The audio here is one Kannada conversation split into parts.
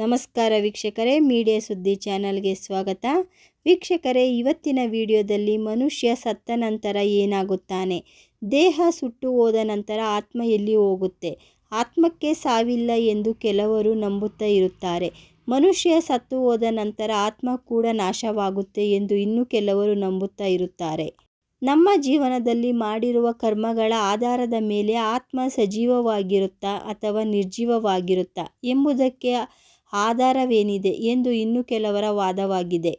ನಮಸ್ಕಾರ ವೀಕ್ಷಕರೇ, ಮೀಡಿಯಾ ಸುದ್ದಿ ಚಾನಲ್ಗೆ ಸ್ವಾಗತ. ವೀಕ್ಷಕರೇ, ಇವತ್ತಿನ ವಿಡಿಯೋದಲ್ಲಿ ಮನುಷ್ಯ ಸತ್ತ ನಂತರ ಏನಾಗುತ್ತಾನೆ? ದೇಹ ಸುಟ್ಟು ಹೋದ ನಂತರ ಆತ್ಮ ಎಲ್ಲಿ ಹೋಗುತ್ತೆ? ಆತ್ಮಕ್ಕೆ ಸಾವಿಲ್ಲ ಎಂದು ಕೆಲವರು ನಂಬುತ್ತಾ ಇರುತ್ತಾರೆ. ಮನುಷ್ಯ ಸತ್ತು ಹೋದ ನಂತರ ಆತ್ಮ ಕೂಡ ನಾಶವಾಗುತ್ತೆ ಎಂದು ಇನ್ನೂ ಕೆಲವರು ನಂಬುತ್ತಾ ಇರುತ್ತಾರೆ. ನಮ್ಮ ಜೀವನದಲ್ಲಿ ಮಾಡಿರುವ ಕರ್ಮಗಳ ಆಧಾರದ ಮೇಲೆ ಆತ್ಮ ಸಜೀವವಾಗಿರುತ್ತಾ ಅಥವಾ ನಿರ್ಜೀವವಾಗಿರುತ್ತಾ ಎಂಬುದಕ್ಕೆ ಆಧಾರವೇನಿದೆ ಎಂದು ಇನ್ನು ಕೆಲವರ ವಾದವಾಗಿದೆ.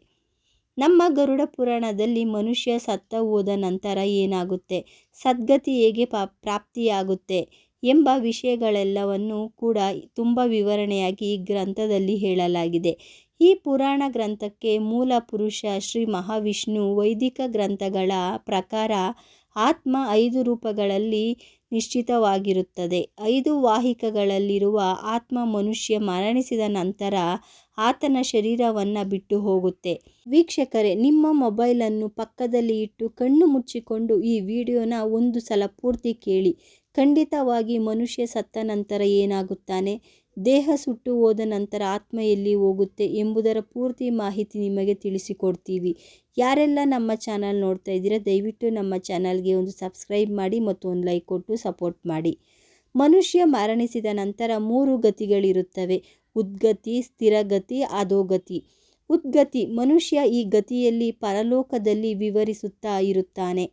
ನಮ್ಮ ಗರುಡ ಪುರಾಣದಲ್ಲಿ ಮನುಷ್ಯ ಸತ್ತ ಹೋದ ನಂತರ ಏನಾಗುತ್ತೆ? ಸದ್ಗತಿ ಹೇಗೆ ಪ್ರಾಪ್ತಿಯಾಗುತ್ತೆ ಎಂಬ ವಿಷಯಗಳೆಲ್ಲವನ್ನು ಕೂಡ ತುಂಬ ವಿವರಣೆಯಾಗಿ ಈ ಗ್ರಂಥದಲ್ಲಿ ಹೇಳಲಾಗಿದೆ. ಈ ಪುರಾಣ ಗ್ರಂಥಕ್ಕೆ ಮೂಲ ಪುರುಷ ಶ್ರೀ ಮಹಾವಿಷ್ಣು ವೈದಿಕ ಗ್ರಂಥಗಳ ಪ್ರಕಾರ ಆತ್ಮ ಐದು ರೂಪಗಳಲ್ಲಿ ನಿಶ್ಚಿತವಾಗಿರುತ್ತದೆ. ಐದು ವಾಹಿಕಗಳಲ್ಲಿರುವ ಆತ್ಮ ಮನುಷ್ಯ ಮರಣಿಸಿದ ನಂತರ ಆತನ ಶರೀರವನ್ನು ಬಿಟ್ಟು ಹೋಗುತ್ತೆ ವೀಕ್ಷಕರೇ, ನಿಮ್ಮ ಮೊಬೈಲನ್ನು ಪಕ್ಕದಲ್ಲಿ ಇಟ್ಟು ಕಣ್ಣು ಮುಚ್ಚಿಕೊಂಡು ಈ ವಿಡಿಯೋನ ಒಂದು ಸಲ ಪೂರ್ತಿ ಕೇಳಿ. ಖಂಡಿತವಾಗಿ ಮನುಷ್ಯ ಸತ್ತ ನಂತರ ಏನಾಗುತ್ತಾನೆ? ದೇಹ ಸುಟ್ಟು ಹೋದ ನಂತರ ಆತ್ಮ ಎಲ್ಲಿ ಹೋಗುತ್ತೆ ಎಂಬುದರ ಪೂರ್ತಿ ಮಾಹಿತಿ ನಿಮಗೆ ತಿಳಿಸಿಕೊಡ್ತೀವಿ. ಯಾರೆಲ್ಲ ನಮ್ಮ ಚಾನಲ್ ನೋಡ್ತಾ ಇದ್ದೀರಾ, ದಯವಿಟ್ಟು ನಮ್ಮ ಚಾನಲ್ಗೆ ಒಂದು ಸಬ್ಸ್ಕ್ರೈಬ್ ಮಾಡಿ ಮತ್ತು ಒಂದು ಲೈಕ್ ಕೊಟ್ಟು ಸಪೋರ್ಟ್ ಮಾಡಿ. ಮನುಷ್ಯ ಮರಣಿಸಿದ ನಂತರ ಮೂರು ಗತಿಗಳಿರುತ್ತವೆ. ಉದ್ಗತಿ, ಸ್ಥಿರಗತಿ, ಅಧೋಗತಿ. ಉದ್ಗತಿ ಮನುಷ್ಯ ಈ ಗತಿಯಲ್ಲಿ ಪರಲೋಕದಲ್ಲಿ ವಿವರಿಸುತ್ತಾ ಇರುತ್ತಾನೆ.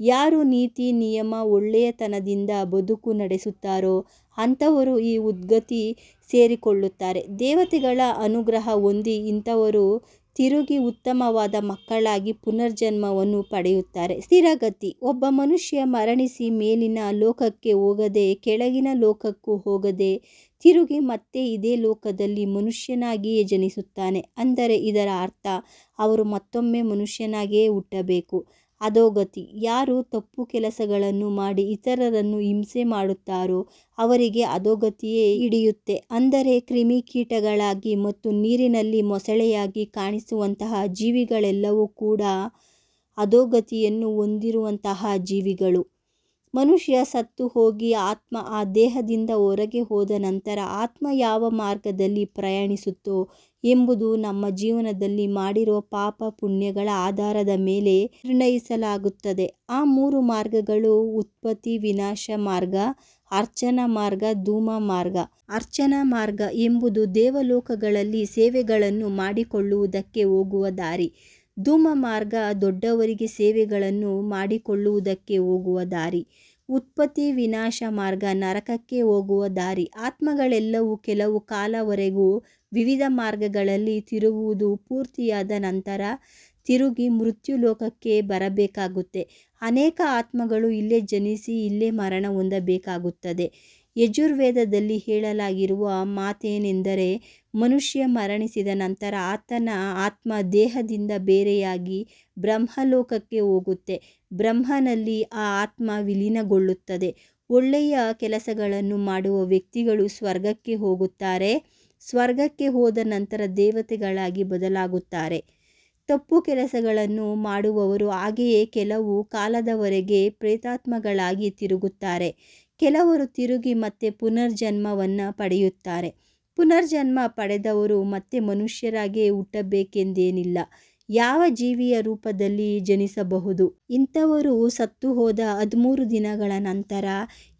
ಯಾರು ನೀತಿ, ನಿಯಮ, ಒಳ್ಳೆಯತನದಿಂದ ಬದುಕು ನಡೆಸುತ್ತಾರೋ ಅಂಥವರು ಈ ಉದ್ಗತಿ ಸೇರಿಕೊಳ್ಳುತ್ತಾರೆ. ದೇವತೆಗಳ ಅನುಗ್ರಹ ಹೊಂದಿ ಇಂಥವರು ತಿರುಗಿ ಉತ್ತಮವಾದ ಮಕ್ಕಳಾಗಿ ಪುನರ್ಜನ್ಮವನ್ನು ಪಡೆಯುತ್ತಾರೆ. ಸ್ಥಿರಗತಿ. ಒಬ್ಬ ಮನುಷ್ಯ ಮರಣಿಸಿ ಮೇಲಿನ ಲೋಕಕ್ಕೆ ಹೋಗದೆ, ಕೆಳಗಿನ ಲೋಕಕ್ಕೂ ಹೋಗದೆ ತಿರುಗಿ ಮತ್ತೆ ಇದೇ ಲೋಕದಲ್ಲಿ ಮನುಷ್ಯನಾಗಿಯೇ ಜನಿಸುತ್ತಾನೆ. ಅಂದರೆ ಇದರ ಅರ್ಥ, ಅವರು ಮತ್ತೊಮ್ಮೆ ಮನುಷ್ಯನಾಗಿಯೇ ಹುಟ್ಟಬೇಕು. ಅಧೋಗತಿ ಯಾರು ತಪ್ಪು ಕೆಲಸಗಳನ್ನು ಮಾಡಿ ಇತರರನ್ನು ಹಿಂಸೆ ಮಾಡುತ್ತಾರೋ ಅವರಿಗೆ ಅಧೋಗತಿಯೇ ಹಿಡಿಯುತ್ತೆ. ಅಂದರೆ ಕ್ರಿಮಿಕೀಟಗಳಾಗಿ ಮತ್ತು ನೀರಿನಲ್ಲಿ ಮೊಸಳೆಯಾಗಿ ಕಾಣಿಸುವಂತಹ ಜೀವಿಗಳೆಲ್ಲವೂ ಕೂಡ ಅಧೋಗತಿಯನ್ನು ಹೊಂದಿರುವಂತಹ ಜೀವಿಗಳು. ಮನುಷ್ಯ ಸತ್ತು ಹೋಗಿ ಆತ್ಮ ಆ ದೇಹದಿಂದ ಹೊರಗೆ ಹೋದ ನಂತರ ಆತ್ಮ ಯಾವ ಮಾರ್ಗದಲ್ಲಿ ಪ್ರಯಾಣಿಸುತ್ತೋ ಎಂಬುದು ನಮ್ಮ ಜೀವನದಲ್ಲಿ ಮಾಡಿರುವ ಪಾಪ ಪುಣ್ಯಗಳ ಆಧಾರದ ಮೇಲೆ ನಿರ್ಣಯಿಸಲಾಗುತ್ತದೆ. ಆ ಮೂರು ಮಾರ್ಗಗಳು ಉತ್ಪತ್ತಿ, ವಿನಾಶ ಮಾರ್ಗ, ಅರ್ಚನಾ ಮಾರ್ಗ, ಧೂಮ ಮಾರ್ಗ. ಅರ್ಚನಾ ಮಾರ್ಗ ಎಂಬುದು ದೇವಲೋಕಗಳಲ್ಲಿ ಸೇವೆಗಳನ್ನು ಮಾಡಿಕೊಳ್ಳುವುದಕ್ಕೆ ಹೋಗುವ ದಾರಿ. ಧೂಮ ಮಾರ್ಗ ದೊಡ್ಡವರಿಗೆ ಸೇವೆಗಳನ್ನು ಮಾಡಿಕೊಳ್ಳುವುದಕ್ಕೆ ಹೋಗುವ ದಾರಿ, ಉತ್ಪತ್ತಿ ವಿನಾಶ ಮಾರ್ಗ ನರಕಕ್ಕೆ ಹೋಗುವ ದಾರಿ, ಆತ್ಮಗಳೆಲ್ಲವೂ ಕೆಲವು ಕಾಲವರೆಗೂ ವಿವಿಧ ಮಾರ್ಗಗಳಲ್ಲಿ ತಿರುಗುವುದು ಪೂರ್ತಿಯಾದ ನಂತರ ತಿರುಗಿ ಮೃತ್ಯು ಲೋಕಕ್ಕೆ ಬರಬೇಕಾಗುತ್ತೆ. ಅನೇಕ ಆತ್ಮಗಳು ಇಲ್ಲೇ ಜನಿಸಿ, ಇಲ್ಲೇ ಮರಣ ಹೊಂದಬೇಕಾಗುತ್ತದೆ. ಯಜುರ್ವೇದದಲ್ಲಿ ಹೇಳಲಾಗಿರುವ ಮಾತೇನೆಂದರೆ, ಮನುಷ್ಯ ಮರಣಿಸಿದ ನಂತರ ಆತನ ಆತ್ಮ ದೇಹದಿಂದ ಬೇರೆಯಾಗಿ ಬ್ರಹ್ಮಲೋಕಕ್ಕೆ ಹೋಗುತ್ತೆ. ಬ್ರಹ್ಮನಲ್ಲಿ ಆ ಆತ್ಮ ವಿಲೀನಗೊಳ್ಳುತ್ತದೆ. ಒಳ್ಳೆಯ ಕೆಲಸಗಳನ್ನು ಮಾಡುವ ವ್ಯಕ್ತಿಗಳು ಸ್ವರ್ಗಕ್ಕೆ ಹೋಗುತ್ತಾರೆ. ಸ್ವರ್ಗಕ್ಕೆ ಹೋದ ನಂತರ ದೇವತೆಗಳಾಗಿ ಬದಲಾಗುತ್ತಾರೆ. ತಪ್ಪು ಕೆಲಸಗಳನ್ನು ಮಾಡುವವರು ಹಾಗೆಯೇ ಕೆಲವು ಕಾಲದವರೆಗೆ ಪ್ರೇತಾತ್ಮಗಳಾಗಿ ತಿರುಗುತ್ತಾರೆ. ಕೆಲವರು ತಿರುಗಿ ಮತ್ತೆ ಪುನರ್ಜನ್ಮವನ್ನು ಪಡೆಯುತ್ತಾರೆ. ಪುನರ್ಜನ್ಮ ಪಡೆದವರು ಮತ್ತೆ ಮನುಷ್ಯರಾಗಿಯೇ ಹುಟ್ಟಬೇಕೆಂದೇನಿಲ್ಲ. ಯಾವ ಜೀವಿಯ ರೂಪದಲ್ಲಿ ಜನಿಸಬಹುದು? ಇಂಥವರು ಸತ್ತು ಹೋದ ಹದಿಮೂರು ದಿನಗಳ ನಂತರ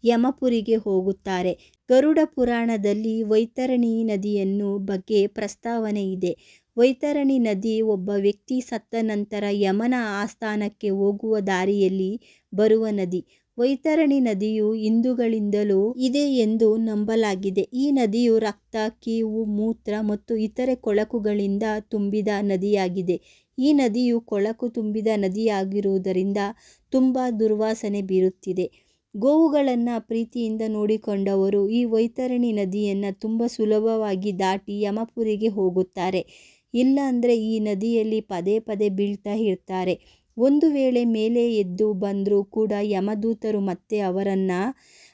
ಯಮಪುರಿಗೆ ಹೋಗುತ್ತಾರೆ. ಗರುಡ ಪುರಾಣದಲ್ಲಿ ವೈತರಣಿ ನದಿಯನ್ನು ಬಗ್ಗೆ ಪ್ರಸ್ತಾವನೆ ಇದೆ. ವೈತರಣಿ ನದಿ ಒಬ್ಬ ವ್ಯಕ್ತಿ ಸತ್ತ ನಂತರ ಯಮನ ಆಸ್ಥಾನಕ್ಕೆ ಹೋಗುವ ದಾರಿಯಲ್ಲಿ ಬರುವ ನದಿ. ವೈತರಣಿ ನದಿಯು ಹಿಂದೂಗಳಿಂದಲೂ ಇದೆ ಎಂದು ನಂಬಲಾಗಿದೆ. ಈ ನದಿಯು ರಕ್ತ, ಕೀವು, ಮೂತ್ರ ಮತ್ತು ಇತರೆ ಕೊಳಕುಗಳಿಂದ ತುಂಬಿದ ನದಿಯಾಗಿದೆ. ಈ ನದಿಯು ಕೊಳಕು ತುಂಬಿದ ನದಿಯಾಗಿರುವುದರಿಂದ ತುಂಬ ದುರ್ವಾಸನೆ ಬೀರುತ್ತಿದೆ. ಗೋವುಗಳನ್ನು ಪ್ರೀತಿಯಿಂದ ನೋಡಿಕೊಂಡವರು ಈ ವೈತರಣಿ ನದಿಯನ್ನು ತುಂಬ ಸುಲಭವಾಗಿ ದಾಟಿ ಯಮಪುರಿಗೆ ಹೋಗುತ್ತಾರೆ. ಇಲ್ಲ ಅಂದರೆ ಈ ನದಿಯಲ್ಲಿ ಪದೇ ಪದೇ ಬೀಳ್ತಾ ಇರ್ತಾರೆ. ಒಂದು ವೇಳೆ ಮೇಲೆ ಎದ್ದು ಬಂದರೂ ಕೂಡ ಯಮದೂತರು ಮತ್ತೆ ಅವರನ್ನು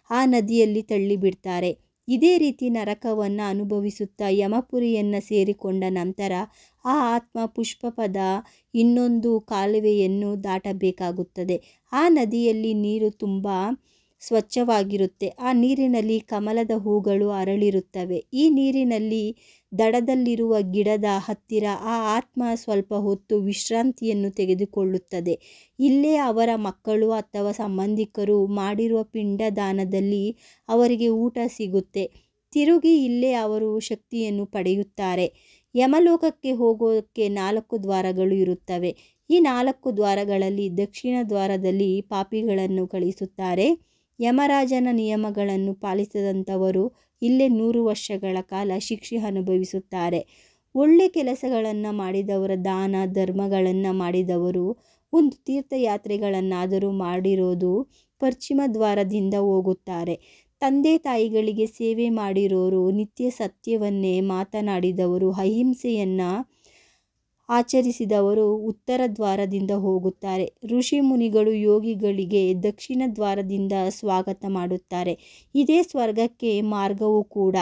ಆ ನದಿಯಲ್ಲಿ ತಳ್ಳಿಬಿಡ್ತಾರೆ. ಇದೇ ರೀತಿ ನರಕವನ್ನು ಅನುಭವಿಸುತ್ತಾ ಯಮಪುರಿಯನ್ನು ಸೇರಿಕೊಂಡ ನಂತರ ಆ ಆತ್ಮ ಪುಷ್ಪಪದ ಇನ್ನೊಂದು ಕಾಲುವೆಯನ್ನು ದಾಟಬೇಕಾಗುತ್ತದೆ. ಆ ನದಿಯಲ್ಲಿ ನೀರು ತುಂಬ ಸ್ವಚ್ಛವಾಗಿರುತ್ತೆ. ಆ ನೀರಿನಲ್ಲಿ ಕಮಲದ ಹೂಗಳು ಅರಳಿರುತ್ತವೆ. ಈ ನೀರಿನಲ್ಲಿ ದಡದಲ್ಲಿರುವ ಗಿಡದ ಹತ್ತಿರ ಆ ಆತ್ಮ ಸ್ವಲ್ಪ ಹೊತ್ತು ವಿಶ್ರಾಂತಿಯನ್ನು ತೆಗೆದುಕೊಳ್ಳುತ್ತದೆ. ಇಲ್ಲೇ ಅವರ ಮಕ್ಕಳು ಅಥವಾ ಸಂಬಂಧಿಕರು ಮಾಡಿರುವ ಪಿಂಡದಾನದಲ್ಲಿ ಅವರಿಗೆ ಊಟ ಸಿಗುತ್ತೆ. ತಿರುಗಿ ಇಲ್ಲೇ ಅವರು ಶಕ್ತಿಯನ್ನು ಪಡೆಯುತ್ತಾರೆ. ಯಮಲೋಕಕ್ಕೆ ಹೋಗೋಕ್ಕೆ ನಾಲ್ಕು ದ್ವಾರಗಳು ಇರುತ್ತವೆ. ಈ ನಾಲ್ಕು ದ್ವಾರಗಳಲ್ಲಿ ದಕ್ಷಿಣ ದ್ವಾರದಲ್ಲಿ ಪಾಪಿಗಳನ್ನು ಕಳಿಸುತ್ತಾರೆ. ಯಮರಾಜನ ನಿಯಮಗಳನ್ನು ಪಾಲಿಸದಂಥವರು ಇಲ್ಲೇ ನೂರು ವರ್ಷಗಳ ಕಾಲ ಶಿಕ್ಷೆ ಅನುಭವಿಸುತ್ತಾರೆ. ಒಳ್ಳೆ ಕೆಲಸಗಳನ್ನು ಮಾಡಿದವರ, ದಾನ, ಧರ್ಮಗಳನ್ನು ಮಾಡಿದವರು, ಒಂದು ತೀರ್ಥಯಾತ್ರೆಗಳನ್ನಾದರೂ ಮಾಡಿರೋದು ಪಶ್ಚಿಮ ದ್ವಾರದಿಂದ ಹೋಗುತ್ತಾರೆ. ತಂದೆ ತಾಯಿಗಳಿಗೆ ಸೇವೆ ಮಾಡಿರೋರು ನಿತ್ಯ ಸತ್ಯವನ್ನೇ ಮಾತನಾಡಿದವರು, ಅಹಿಂಸೆಯನ್ನು ಆಚರಿಸಿದವರು ಉತ್ತರ ದ್ವಾರದಿಂದ ಹೋಗುತ್ತಾರೆ. ಋಷಿ ಮುನಿಗಳು ಯೋಗಿಗಳಿಗೆ ದಕ್ಷಿಣ ದ್ವಾರದಿಂದ ಸ್ವಾಗತ ಮಾಡುತ್ತಾರೆ. ಇದೇ ಸ್ವರ್ಗಕ್ಕೆ ಮಾರ್ಗವೂ ಕೂಡ.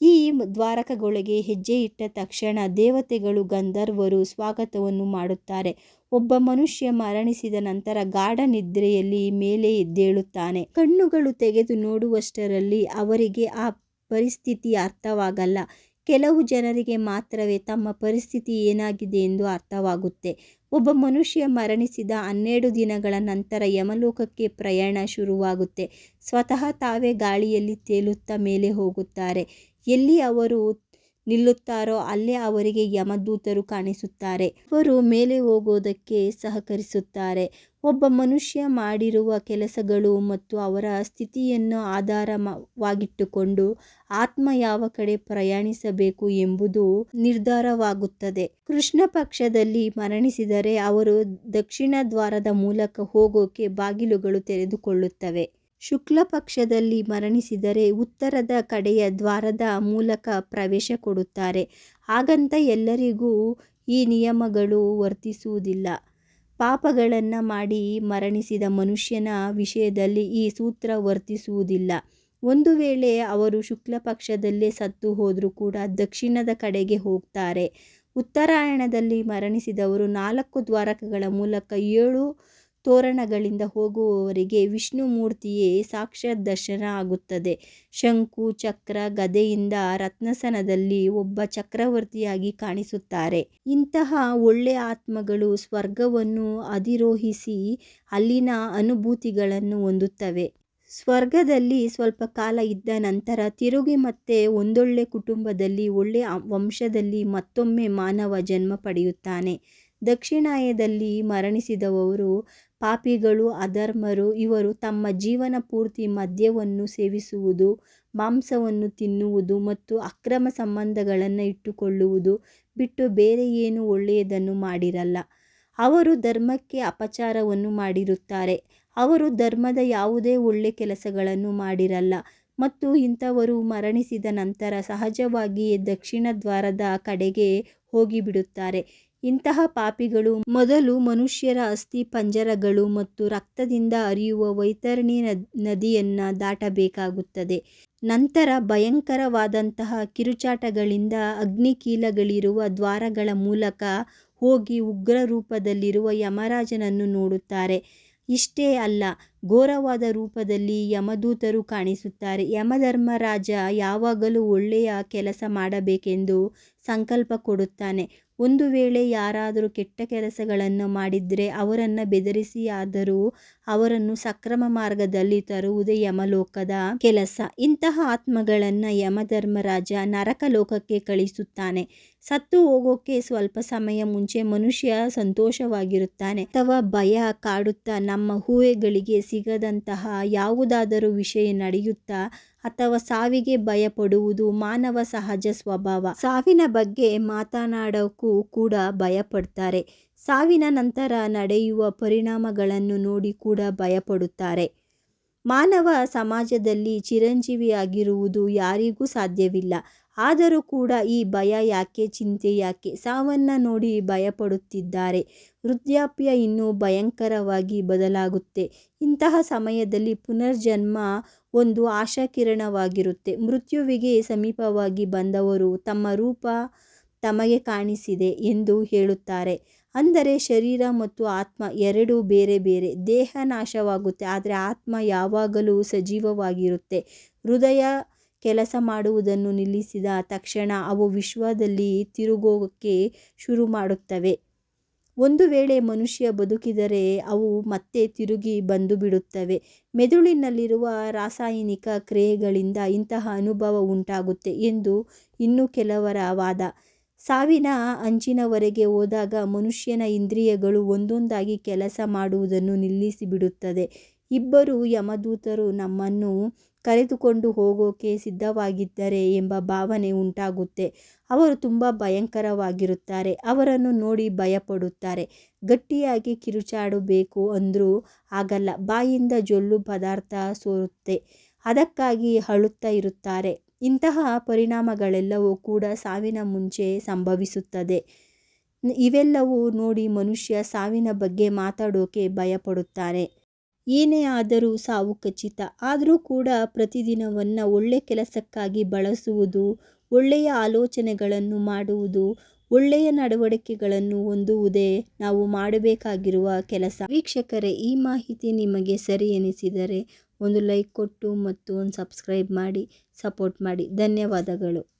ಈ ದ್ವಾರಕಗಳಿಗೆ ಹೆಜ್ಜೆ ಇಟ್ಟ ತಕ್ಷಣ ದೇವತೆಗಳು ಗಂಧರ್ವರು ಸ್ವಾಗತವನ್ನು ಮಾಡುತ್ತಾರೆ. ಒಬ್ಬ ಮನುಷ್ಯ ಮರಣಿಸಿದ ನಂತರ ಗಾಢ ನಿದ್ರೆಯಲ್ಲಿ ಮೇಲೆ ಎದ್ದೇಳುತ್ತಾನೆ. ಕಣ್ಣುಗಳು ತೆಗೆದು ನೋಡುವಷ್ಟರಲ್ಲಿ ಅವರಿಗೆ ಆ ಪರಿಸ್ಥಿತಿ ಅರ್ಥವಾಗಲ್ಲ. ಕೆಲವು ಜನರಿಗೆ ಮಾತ್ರವೇ ತಮ್ಮ ಪರಿಸ್ಥಿತಿ ಏನಾಗಿದೆ ಎಂದು ಅರ್ಥವಾಗುತ್ತೆ. ಒಬ್ಬ ಮನುಷ್ಯ ಮರಣಿಸಿದ ಹನ್ನೆರಡು ದಿನಗಳ ನಂತರ ಯಮಲೋಕಕ್ಕೆ ಪ್ರಯಾಣ ಶುರುವಾಗುತ್ತೆ. ಸ್ವತಃ ತಾವೇ ಗಾಳಿಯಲ್ಲಿ ತೇಲುತ್ತಾ ಮೇಲೆ ಹೋಗುತ್ತಾರೆ. ಎಲ್ಲಿ ಅವರು ನಿಲ್ಲುತ್ತಾರೋ ಅಲ್ಲೇ ಅವರಿಗೆ ಯಮದೂತರು ಕಾಣಿಸುತ್ತಾರೆ. ಅವರು ಮೇಲೆ ಹೋಗೋದಕ್ಕೆ ಸಹಕರಿಸುತ್ತಾರೆ. ಒಬ್ಬ ಮನುಷ್ಯ ಮಾಡಿರುವ ಕೆಲಸಗಳು ಮತ್ತು ಅವರ ಸ್ಥಿತಿಯನ್ನು ಆಧಾರವಾಗಿಟ್ಟುಕೊಂಡು ಆತ್ಮ ಯಾವ ಕಡೆ ಪ್ರಯಾಣಿಸಬೇಕು ಎಂಬುದು ನಿರ್ಧಾರವಾಗುತ್ತದೆ. ಕೃಷ್ಣ ಪಕ್ಷದಲ್ಲಿ ಮರಣಿಸಿದರೆ ಅವರು ದಕ್ಷಿಣ ದ್ವಾರದ ಮೂಲಕ ಹೋಗೋಕೆ ಬಾಗಿಲುಗಳು ತೆರೆದುಕೊಳ್ಳುತ್ತವೆ. ಶುಕ್ಲ ಪಕ್ಷದಲ್ಲಿ ಮರಣಿಸಿದರೆ ಉತ್ತರದ ಕಡೆಯ ದ್ವಾರದ ಮೂಲಕ ಪ್ರವೇಶ ಕೊಡುತ್ತಾರೆ. ಹಾಗಂತ ಎಲ್ಲರಿಗೂ ಈ ನಿಯಮಗಳು ವರ್ತಿಸುವುದಿಲ್ಲ. ಪಾಪಗಳನ್ನು ಮಾಡಿ ಮರಣಿಸಿದ ಮನುಷ್ಯನ ವಿಷಯದಲ್ಲಿ ಈ ಸೂತ್ರ ವರ್ತಿಸುವುದಿಲ್ಲ. ಒಂದು ವೇಳೆ ಅವರು ಶುಕ್ಲ ಪಕ್ಷದಲ್ಲೇ ಸತ್ತು ಹೋದರೂ ಕೂಡ ದಕ್ಷಿಣದ ಕಡೆಗೆ ಹೋಗ್ತಾರೆ. ಉತ್ತರಾಯಣದಲ್ಲಿ ಮರಣಿಸಿದವರು ನಾಲ್ಕು ದ್ವಾರಕಗಳ ಮೂಲಕ ಏಳು ತೋರಣಗಳಿಂದ ಹೋಗುವವರಿಗೆ ವಿಷ್ಣು ಮೂರ್ತಿಯೇ ಸಾಕ್ಷಾತ್ ದರ್ಶನ ಆಗುತ್ತದೆ. ಶಂಕು, ಚಕ್ರ ಗದೆಯಿಂದ ರತ್ನಸನದಲ್ಲಿ ಒಬ್ಬ ಚಕ್ರವರ್ತಿಯಾಗಿ ಕಾಣಿಸುತ್ತಾರೆ. ಇಂತಹ ಒಳ್ಳೆ ಆತ್ಮಗಳು ಸ್ವರ್ಗವನ್ನು ಅಧಿರೋಹಿಸಿ ಅಲ್ಲಿನ ಅನುಭೂತಿಗಳನ್ನು ಹೊಂದುತ್ತವೆ. ಸ್ವರ್ಗದಲ್ಲಿ ಸ್ವಲ್ಪ ಕಾಲ ಇದ್ದ ನಂತರ ತಿರುಗಿ ಮತ್ತೆ ಒಂದೊಳ್ಳೆ ಕುಟುಂಬದಲ್ಲಿ ಒಳ್ಳೆ ವಂಶದಲ್ಲಿ ಮತ್ತೊಮ್ಮೆ ಮಾನವ ಜನ್ಮ ಪಡೆಯುತ್ತಾನೆ. ದಕ್ಷಿಣಾಯದಲ್ಲಿ ಮರಣಿಸಿದವರು, ಪಾಪಿಗಳು, ಅಧರ್ಮರು, ಇವರು ತಮ್ಮ ಜೀವನ ಪೂರ್ತಿ ಮದ್ಯವನ್ನು ಸೇವಿಸುವುದು, ಮಾಂಸವನ್ನು ತಿನ್ನುವುದು ಮತ್ತು ಅಕ್ರಮ ಸಂಬಂಧಗಳನ್ನು ಇಟ್ಟುಕೊಳ್ಳುವುದು ಬಿಟ್ಟು ಬೇರೆ ಏನು ಒಳ್ಳೆಯದನ್ನು ಮಾಡಿರಲ್ಲ. ಅವರು ಧರ್ಮಕ್ಕೆ ಅಪಚಾರವನ್ನು ಮಾಡಿರುತ್ತಾರೆ. ಅವರು ಧರ್ಮದ ಯಾವುದೇ ಒಳ್ಳೆ ಕೆಲಸಗಳನ್ನು ಮಾಡಿರಲ್ಲ ಮತ್ತು ಇಂಥವರು ಮರಣಿಸಿದ ನಂತರ ಸಹಜವಾಗಿಯೇ ದಕ್ಷಿಣ ದ್ವಾರದ ಕಡೆಗೆ ಹೋಗಿಬಿಡುತ್ತಾರೆ. ಇಂತಹ ಪಾಪಿಗಳು ಮೊದಲು ಮನುಷ್ಯರ ಅಸ್ಥಿ ಪಂಜರಗಳು ಮತ್ತು ರಕ್ತದಿಂದ ಹರಿಯುವ ವೈತರಣಿ ನದಿಯನ್ನು ದಾಟಬೇಕಾಗುತ್ತದೆ. ನಂತರ ಭಯಂಕರವಾದಂತಹ ಕಿರುಚಾಟಗಳಿಂದ ಅಗ್ನಿಕೀಲಗಳಿರುವ ದ್ವಾರಗಳ ಮೂಲಕ ಹೋಗಿ ಉಗ್ರ ರೂಪದಲ್ಲಿರುವ ಯಮರಾಜನನ್ನು ನೋಡುತ್ತಾರೆ. ಇಷ್ಟೇ ಅಲ್ಲ, ಘೋರವಾದ ರೂಪದಲ್ಲಿ ಯಮದೂತರು ಕಾಣಿಸುತ್ತಾರೆ. ಯಮಧರ್ಮರಾಜ ಯಾವಾಗಲೂ ಒಳ್ಳೆಯ ಕೆಲಸ ಮಾಡಬೇಕೆಂದು ಸಂಕಲ್ಪ ಕೊಡುತ್ತಾನೆ. ಒಂದು ವೇಳೆ ಯಾರಾದರೂ ಕೆಟ್ಟ ಕೆಲಸಗಳನ್ನು ಮಾಡಿದರೆ ಅವರನ್ನು ಬೆದರಿಸಿ ಆದರೂ ಅವರನ್ನು ಸಕ್ರಮ ಮಾರ್ಗದಲ್ಲಿ ತರುವುದೇ ಯಮಲೋಕದ ಕೆಲಸ. ಇಂತಹ ಆತ್ಮಗಳನ್ನು ಯಮಧರ್ಮರಾಜ ನರಕ ಲೋಕಕ್ಕೆ ಕಳಿಸುತ್ತಾನೆ. ಸತ್ತು ಹೋಗೋಕೆ ಸ್ವಲ್ಪ ಸಮಯ ಮುಂಚೆ ಮನುಷ್ಯ ಸಂತೋಷವಾಗಿರುತ್ತಾನೆ. ಅಥವಾ ಭಯ ಕಾಡುತ್ತಾ ನಮ್ಮ ಊಹೆಗಳಿಗೆ ಸಿಗದಂತಹ ಯಾವುದಾದರೂ ವಿಷಯ ನಡೆಯುತ್ತಾ ಅಥವಾ ಸಾವಿಗೆ ಭಯಪಡುವುದು ಮಾನವ ಸಹಜ ಸ್ವಭಾವ. ಸಾವಿನ ಬಗ್ಗೆ ಮಾತನಾಡೋಕ್ಕೂ ಕೂಡ ಭಯಪಡ್ತಾರೆ. ಸಾವಿನ ನಂತರ ನಡೆಯುವ ಪರಿಣಾಮಗಳನ್ನು ನೋಡಿ ಕೂಡ ಭಯಪಡುತ್ತಾರೆ. ಮಾನವ ಸಮಾಜದಲ್ಲಿ ಚಿರಂಜೀವಿಯಾಗಿರುವುದು ಯಾರಿಗೂ ಸಾಧ್ಯವಿಲ್ಲ. ಆದರೂ ಕೂಡ ಈ ಭಯ ಯಾಕೆ, ಚಿಂತೆ ಯಾಕೆ? ಸಾವನ್ನು ನೋಡಿ ಭಯಪಡುತ್ತಿದ್ದಾರೆ. ವೃದ್ಧಾಪ್ಯ ಇನ್ನೂ ಭಯಂಕರವಾಗಿ ಬದಲಾಗುತ್ತೆ. ಇಂತಹ ಸಮಯದಲ್ಲಿ ಪುನರ್ಜನ್ಮ ಒಂದು ಆಶಾಕಿರಣವಾಗಿರುತ್ತೆ. ಮೃತ್ಯುವಿಗೆ ಸಮೀಪವಾಗಿ ಬಂದವರು ತಮ್ಮ ರೂಪ ತಮಗೆ ಕಾಣಿಸಿದೆ ಎಂದು ಹೇಳುತ್ತಾರೆ. ಅಂದರೆ ಶರೀರ ಮತ್ತು ಆತ್ಮ ಎರಡೂ ಬೇರೆ ಬೇರೆ. ದೇಹ ನಾಶವಾಗುತ್ತೆ, ಆದರೆ ಆತ್ಮ ಯಾವಾಗಲೂ ಸಜೀವವಾಗಿರುತ್ತೆ. ಹೃದಯ ಕೆಲಸ ಮಾಡುವುದನ್ನು ನಿಲ್ಲಿಸಿದ ತಕ್ಷಣ ಅವು ವಿಶ್ವದಲ್ಲಿ ತಿರುಗೋಕ್ಕೆ ಶುರು ಮಾಡುತ್ತವೆ. ಒಂದು ವೇಳೆ ಮನುಷ್ಯ ಬದುಕಿದರೆ ಅವು ಮತ್ತೆ ತಿರುಗಿ ಬಂದು ಬಿಡುತ್ತವೆ. ಮೆದುಳಿನಲ್ಲಿರುವ ರಾಸಾಯನಿಕ ಕ್ರಿಯೆಗಳಿಂದ ಇಂತಹ ಅನುಭವ ಉಂಟಾಗುತ್ತೆ ಎಂದು ಇನ್ನು ಕೆಲವರ ವಾದ. ಸಾವಿನ ಅಂಚಿನವರೆಗೆ ಹೋದಾಗ ಮನುಷ್ಯನ ಇಂದ್ರಿಯಗಳು ಒಂದೊಂದಾಗಿ ಕೆಲಸ ಮಾಡುವುದನ್ನು ನಿಲ್ಲಿಸಿಬಿಡುತ್ತದೆ. ಇಬ್ಬರು ಯಮದೂತರು ನಮ್ಮನ್ನು ಕರೆದುಕೊಂಡು ಹೋಗೋಕೆ ಸಿದ್ಧವಾಗಿದ್ದಾರೆ ಎಂಬ ಭಾವನೆ ಉಂಟಾಗುತ್ತೆ. ಅವರು ತುಂಬ ಭಯಂಕರವಾಗಿರುತ್ತಾರೆ. ಅವರನ್ನು ನೋಡಿ ಭಯಪಡುತ್ತಾರೆ. ಗಟ್ಟಿಯಾಗಿ ಕಿರುಚಾಡಬೇಕು ಅಂದರೂ ಆಗಲ್ಲ. ಬಾಯಿಂದ ಜೊಲ್ಲು ಪದಾರ್ಥ ಸೋರುತ್ತೆ. ಅದಕ್ಕಾಗಿ ಅಳುತ್ತಾ ಇರುತ್ತಾರೆ. ಇಂತಹ ಪರಿಣಾಮಗಳೆಲ್ಲವೂ ಕೂಡ ಸಾವಿನ ಮುಂಚೆ ಸಂಭವಿಸುತ್ತದೆ. ಇವೆಲ್ಲವೂ ನೋಡಿ ಮನುಷ್ಯ ಸಾವಿನ ಬಗ್ಗೆ ಮಾತಾಡೋಕೆ ಭಯಪಡುತ್ತಾರೆ. ಏನೇ ಆದರೂ ಸಾವು ಖಚಿತ. ಆದರೂ ಕೂಡ ಪ್ರತಿದಿನವನ್ನು ಒಳ್ಳೆ ಕೆಲಸಕ್ಕಾಗಿ ಬಳಸುವುದು, ಒಳ್ಳೆಯ ಆಲೋಚನೆಗಳನ್ನು ಮಾಡುವುದು, ಒಳ್ಳೆಯ ನಡವಳಿಕೆಗಳನ್ನು ಹೊಂದುವುದೇ ನಾವು ಮಾಡಬೇಕಾಗಿರುವ ಕೆಲಸ. ವೀಕ್ಷಕರೇ, ಈ ಮಾಹಿತಿ ನಿಮಗೆ ಸರಿ ಎನಿಸಿದರೆ ಒಂದು ಲೈಕ್ ಕೊಟ್ಟು ಮತ್ತು ಒಂದು ಸಬ್ಸ್ಕ್ರೈಬ್ ಮಾಡಿ ಸಪೋರ್ಟ್ ಮಾಡಿ. ಧನ್ಯವಾದಗಳು.